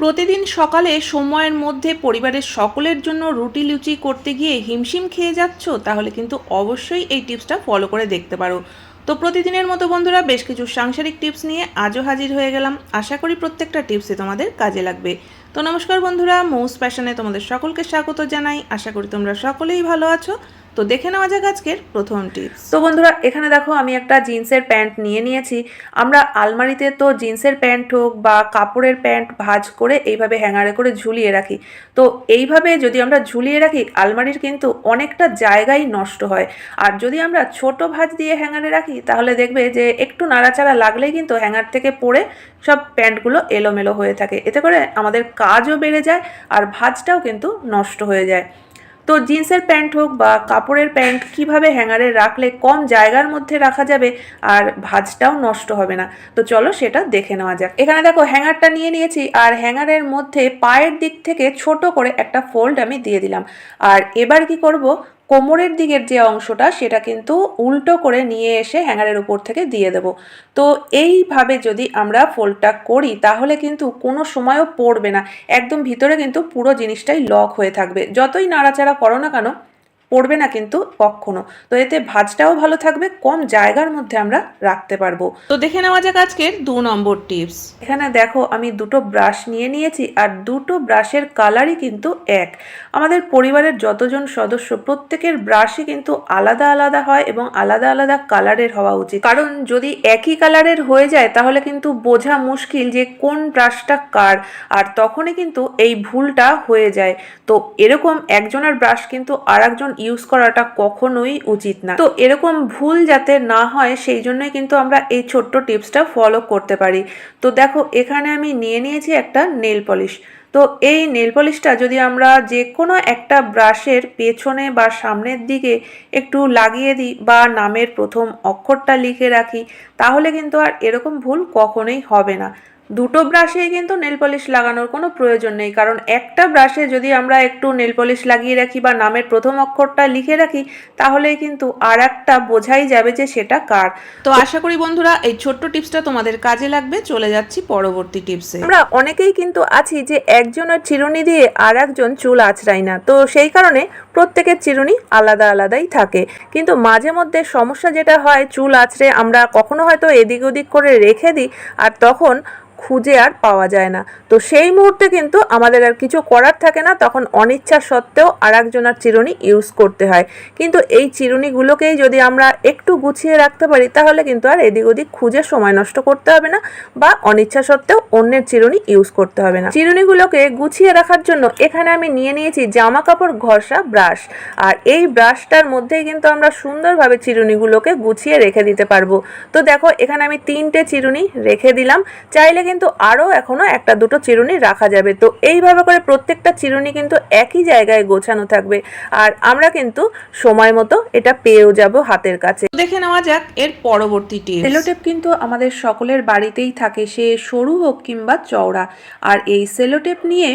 প্রতিদিন সকালে সময়ের মধ্যে পরিবারের সকলের জন্য রুটি লুচি করতে গিয়ে হিমশিম খেয়ে যাচ্ছ, তাহলে কিন্তু অবশ্যই এই টিপসটা ফলো করে দেখতে পারো। তো প্রতিদিনের মতো বন্ধুরা, বেশ কিছু সাংসারিক টিপস নিয়ে আজও হাজির হয়ে গেলাম। আশা করি প্রত্যেকটা টিপসই তোমাদের কাজে লাগবে। তো নমস্কার বন্ধুরা, মৌস প্যাশনে তোমাদের সকলকে স্বাগত জানাই। আশা করি তোমরা সকলেই ভালো আছো। তো দেখে নেওয়া যাক আজকের প্রথম টিপস তো বন্ধুরা, এখানে দেখো আমি একটা জিন্সের প্যান্ট নিয়ে নিয়েছি। আমরা আলমারিতে তো জিন্সের প্যান্ট হোক বা কাপড়ের প্যান্ট ভাজ করে এইভাবে হ্যাঙ্গারে করে ঝুলিয়ে রাখি। তো এইভাবে যদি আমরা ঝুলিয়ে রাখি, আলমারির কিন্তু অনেকটা জায়গাই নষ্ট হয়। আর যদি আমরা ছোট ভাজ দিয়ে হ্যাঙ্গারে রাখি, তাহলে দেখবে যে একটু নাড়াচাড়া লাগলেই কিন্তু হ্যাঙ্গার থেকে পড়ে সব প্যান্টগুলো এলোমেলো হয়ে থাকে। এতে করে আমাদের কাজও বেড়ে যায় আর ভাঁজটাও কিন্তু নষ্ট হয়ে যায়। তো জিন্সের প্যান্ট হোক বা কাপড়ের প্যান্ট, কীভাবে হ্যাঙ্গারে রাখলে কম জায়গার মধ্যে রাখা যাবে আর ভাজটাও নষ্ট হবে না। তো চলো সেটা দেখে নেওয়া যাক। এখানে দেখো হ্যাঙ্গারটা নিয়ে নিয়েছি আর হ্যাঙ্গারের মধ্যে পায়ের দিক থেকে ছোট করে একটা ফোল্ড আমি দিয়ে দিলাম। আর এবার কি করব? কোমরের দিকের যে অংশটা, সেটা কিন্তু উল্টো করে নিয়ে এসে হ্যাঙ্গারের উপর থেকে দিয়ে দেব। তো এইভাবে যদি আমরা ফোল্ডটা করি, তাহলে কিন্তু কোনো সময়ও পড়বে না। একদম ভিতরে কিন্তু পুরো জিনিসটাই লক হয়ে থাকবে। যতই নাড়াচাড়া করো না কেন পড়বে না কিন্তু কখনো। তো এতে ভাজটাও ভালো থাকবে কম জায়গার মধ্যে আমরা রাখতে পারব। তো দেখে নেওয়া যাক আজকের দু নম্বর টিপস। এখানে দেখো আমি দুটো ব্রাশ নিয়ে নিয়েছি আর দুটো ব্রাশের কালারই কিন্তু এক। আমাদের পরিবারের যতজন সদস্য প্রত্যেকের ব্রাশই কিন্তু আলাদা আলাদা হয় এবং আলাদা আলাদা কালারের হওয়া উচিত। কারণ যদি একই কালারের হয়ে যায় তাহলে কিন্তু বোঝা মুশকিল যে কোন ব্রাশটা কার আর তখনই কিন্তু এই ভুলটা হয়ে যায়। তো এরকম একজনের ব্রাশ কিন্তু আর একজন ইউজ করাটা কখনোই উচিত না। তো এরকম ভুল যাতে না হয়, সেই জন্যই কিন্তু আমরা এই ছোট্ট টিপসটা ফলো করতে পারি। তো দেখো, এখানে আমি নিয়ে নিয়েছি একটা নেল পলিশ তো এই নেল পলিশটা যদি আমরা যে কোনো একটা ব্রাশের পেছনে বা সামনের দিকে একটু লাগিয়ে দিই বা নামের প্রথম অক্ষরটা লিখে রাখি, তাহলে কিন্তু আর এরকম ভুল কখনোই হবে না। দুটো ব্রাশেই কিন্তু নেল পলিশ লাগানোর কোনো প্রয়োজন নেই। কারণ একটা ব্রাশে যদি আমরা একটু নেল পলিশ লাগিয়ে রাখি বা নামের প্রথম অক্ষরটা লিখে রাখি তাহলেই কিন্তু আর একটা বোঝাই যাবে যে সেটা কার। তো আশা করি বন্ধুরা এই ছোট্ট টিপসটা তোমাদের কাজে লাগবে। চলে যাচ্ছি পরবর্তী টিপসে। আমরা অনেকেই কিন্তু আছি যে একজনের চিরুনি দিয়ে আর একজন চুল আঁচড়াই না। তো সেই কারণে প্রত্যেকের চিরুনি আলাদা আলাদাই থাকে। কিন্তু মাঝে মধ্যে সমস্যা যেটা হয় চুল আঁচড়ে আমরা কখনো হয়তো এদিক ওদিক করে রেখে দিই আর তখন খুঁজে আর পাওয়া যায় না। তো সেই মুহূর্তে কিন্তু আমাদের আর কিছু করার থাকে না, তখন অনিচ্ছা সত্ত্বেও আর একজনের চিরুনি ইউজ করতে হয়। কিন্তু এই চিরুনিগুলোকেই যদি আমরা একটু গুছিয়ে রাখতে পারি, তাহলে কিন্তু আর এদিক ওদিক খুঁজে সময় নষ্ট করতে হবে না বা অনিচ্ছা সত্ত্বেও অন্যের চিরুনি ইউজ করতে হবে না। চিরুনিগুলোকে গুছিয়ে রাখার জন্য এখানে আমি নিয়ে নিয়েছি জামা কাপড় ঘষা ব্রাশ আর এই ব্রাশটার মধ্যেই কিন্তু আমরা সুন্দরভাবে চিরুনিগুলোকে গুছিয়ে রেখে দিতে পারব। তো দেখো, এখানে আমি তিনটে চিরুনি রেখে দিলাম। চাইলে কিন্তু আরও এখনও একটা দুটো চিরুনি রাখা যাবে। তো এইভাবে করে প্রত্যেকটা চিরুনি কিন্তু একই জায়গায় গোছানো থাকবে। আর আমরা কিন্তু সময় মতো এটা পেয়েও যাব হাতের কাছে। দেখে নেওয়া যাক এর পরবর্তী টিপস সেলোটেপ কিন্তু আমাদের সকলের বাড়িতেই থাকে সে সরু হোক কিংবা চওড়া। আর এই সেলোটেপ নিয়ে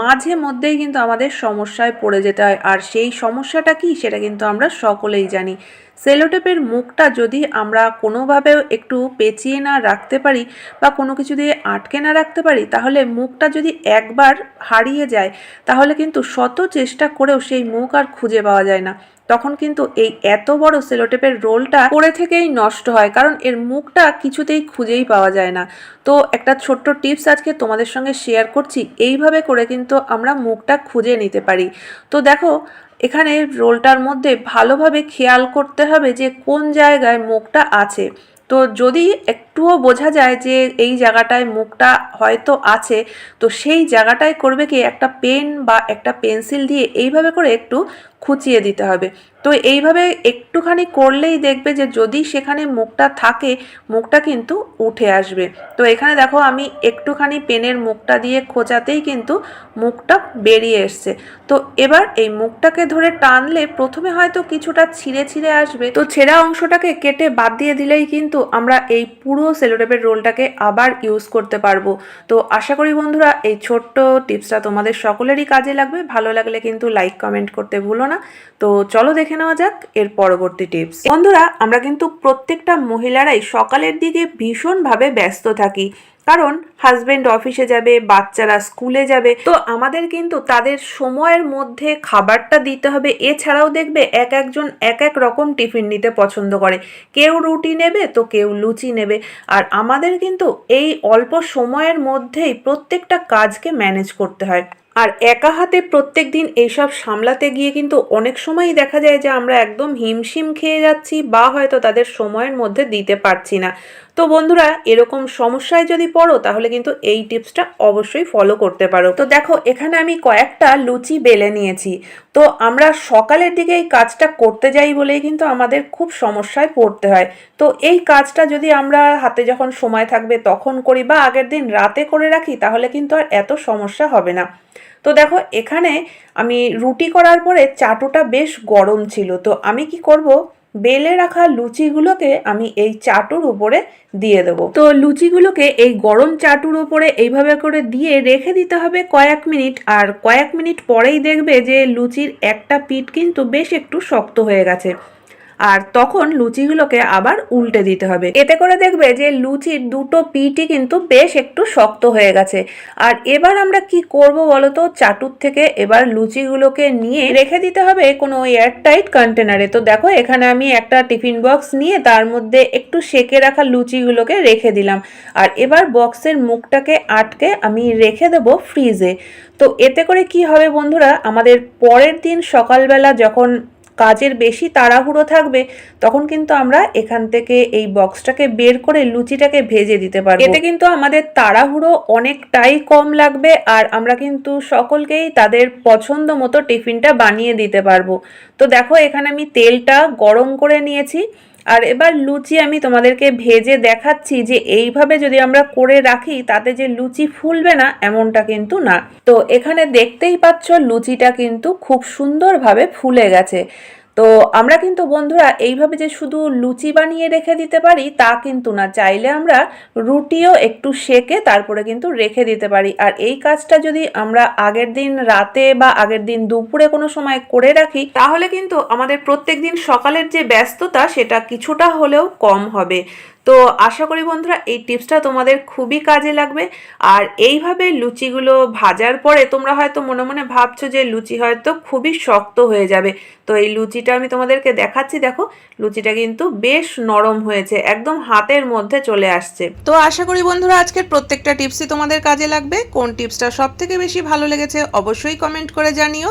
মাঝে মধ্যেই কিন্তু আমাদের সমস্যায় পড়ে যেতে হয়। আর সেই সমস্যাটা কি সেটা কিন্তু আমরা সকলেই জানি। সেলোটেপের মুখটা যদি আমরা কোনোভাবেও একটু পেঁচিয়ে না রাখতে পারি বা কোনো কিছু দিয়ে আটকে না রাখতে পারি, তাহলে মুখটা যদি একবার হারিয়ে যায়, তাহলে কিন্তু শত চেষ্টা করেও সেই মুখ আর খুঁজে পাওয়া যায় না। তখন কিন্তু এই এত বড় সেলোটেপের রোলটা পড়ে থেকেই নষ্ট হয়, কারণ এর মুখটা কিছুতেই খুঁজেই পাওয়া যায় না। তো একটা ছোট্ট টিপস আজকে তোমাদের সঙ্গে শেয়ার করছি, এইভাবে করে কিন্তু আমরা মুখটা খুঁজে নিতে পারি। তো দেখো এখানে রোলটার মধ্যে ভালোভাবে খেয়াল করতে হবে যে কোন জায়গায় মুখটা আছে। তো যদি একটুও বোঝা যায় যে এই জায়গাটায় মুখটা হয়তো আছে, তো সেই জায়গাটায় করবে কি একটা পেন বা একটা পেন্সিল দিয়ে এইভাবে করে একটু খুঁচিয়ে দিতে হবে। তো এইভাবে একটুখানি করলেই দেখবে যে যদি সেখানে মুখটা থাকে, মুখটা কিন্তু উঠে আসবে। তো এখানে দেখো আমি একটুখানি পেনের মুখটা দিয়ে খোঁচাতেই কিন্তু মুখটা বেরিয়ে এসছে। তো এবার এই মুখটাকে ধরে টানলে প্রথমে হয়তো কিছুটা ছিঁড়ে ছিঁড়ে আসবে। তো ছেঁড়া অংশটাকে কেটে বাদ দিয়ে দিলেই কিন্তু আমরা এই পুরো সেলোটেপের রোলটাকে আবার ইউজ করতে পারব। তো আশা করি বন্ধুরা এই ছোট্ট টিপসটা তোমাদের সকলেরই কাজে লাগবে। ভালো লাগলে কিন্তু লাইক কমেন্ট করতে ভুলো না। তো চলো দেখে নেওয়া যাক এর পরবর্তী টিপস বন্ধুরা, আমরা কিন্তু প্রত্যেকটা মহিলারাই সকালের দিকে ভীষণভাবে ব্যস্ত থাকি। কারণ হাজবেন্ড অফিসে যাবে, বাচ্চারা স্কুলে যাবে। তো আমাদের কিন্তু তাদের সময়ের মধ্যে খাবারটা দিতে হবে। এছাড়াও দেখবে এক একজন এক এক রকম টিফিন নিতে পছন্দ করে। কেউ রুটি নেবে তো কেউ লুচি নেবে। আর আমাদের কিন্তু এই অল্প সময়ের মধ্যেই প্রত্যেকটা কাজকে ম্যানেজ করতে হয়। আর একা হাতে প্রত্যেক দিন এইসব সামলাতে গিয়ে কিন্তু অনেক সময়ই দেখা যায় যে আমরা একদম হিমশিম খেয়ে যাচ্ছি বা হয়তো তাদের সময়ের মধ্যে দিতে পারছি না। তো বন্ধুরা, এরকম সমস্যায় যদি পড়ো, তাহলে কিন্তু এই টিপসটা অবশ্যই ফলো করতে পারো। তো দেখো, এখানে আমি কয়েকটা লুচি বেলে নিয়েছি। তো আমরা সকালের দিকে এই কাজটা করতে যাই বলেই কিন্তু আমাদের খুব সমস্যায় পড়তে হয়। তো এই কাজটা যদি আমরা হাতে যখন সময় থাকবে তখন করি বা আগের দিন রাতে করে রাখি, তাহলে কিন্তু আর এত সমস্যা হবে না। তো দেখো, এখানে আমি রুটি করার পরে চাটুটা বেশ গরম ছিল। তো আমি কি করব বেলে রাখা লুচিগুলোকে আমি এই চাটুর উপরে দিয়ে দেবো। তো লুচিগুলোকে এই গরম চাটুর উপরে এইভাবে করে দিয়ে রেখে দিতে হবে কয়েক মিনিট। আর কয়েক মিনিট পরেই দেখবে যে লুচির একটা পিঠ কিন্তু বেশ একটু শক্ত হয়ে গেছে। আর তখন লুচিগুলোকে আবার উল্টে দিতে হবে। এতে করে দেখবে যে লুচির দুটো পিঠই কিন্তু বেশ একটু শক্ত হয়ে গেছে। আর এবার আমরা কি করব বলতো? চাটুর থেকে এবার লুচিগুলোকে নিয়ে রেখে দিতে হবে কোনো এয়ারটাইট কন্টেনারে। তো দেখো, এখানে আমি একটা টিফিন বক্স নিয়ে তার মধ্যে একটু সেকে রাখা লুচিগুলোকে রেখে দিলাম। আর এবার বক্সের মুখটাকে আটকে আমি রেখে দেবো ফ্রিজে। তো এতে করে কি হবে বন্ধুরা? আমাদের পরের দিন সকালবেলা যখন কাজের বেশি তাড়াহুড়ো থাকবে, তখন কিন্তু আমরা এখান থেকে এই বক্সটাকে বের করে লুচিটাকে ভেজে দিতে পারব। এতে কিন্তু আমাদের তাড়াহুড়ো অনেকটাই কম লাগবে আর আমরা কিন্তু সকলকেই তাদের পছন্দ মতো টিফিনটা বানিয়ে দিতে পারব। তো দেখো এখানে আমি তেলটা গরম করে নিয়েছি। আর এবার লুচি আমি তোমাদেরকে ভেজে দেখাচ্ছি যে এইভাবে যদি আমরা করে রাখি, তাতে যে লুচি ফুলবে না, এমনটা কিন্তু না। তো এখানে দেখতেই পাচ্ছ, লুচিটা কিন্তু খুব সুন্দরভাবে ফুলে গেছে। তো আমরা কিন্তু বন্ধুরা এইভাবে যে শুধু লুচি বানিয়ে রেখে দিতে পারি, তা কিন্তু না। চাইলে আমরা রুটিও একটু সেকে তারপরে কিন্তু রেখে দিতে পারি। আর এই কাজটা যদি আমরা আগের দিন রাতে বা আগের দিন দুপুরে কোনো সময় করে রাখি, তাহলে কিন্তু আমাদের প্রত্যেক দিন সকালের যে ব্যস্ততা, সেটা কিছুটা হলেও কম হবে। তো আশা করি বন্ধুরা এই টিপসটা তোমাদের খুবই কাজে লাগবে। আর এইভাবে লুচিগুলো ভাজার পরে তোমরা হয়তো মনে মনে ভাবছ যে লুচি হয়তো খুবই শক্ত হয়ে যাবে। তো এই লুচিটা আমি তোমাদেরকে দেখাচ্ছি, দেখো। লুচিটা কিন্তু বেশ নরম হয়েছে, একদম হাতের মধ্যে চলে আসছে। তো আশা করি বন্ধুরা আজকের প্রত্যেকটা টিপসই তোমাদের কাজে লাগবে। কোন টিপসটা সব থেকে বেশি ভালো লেগেছে অবশ্যই কমেন্ট করে জানিও।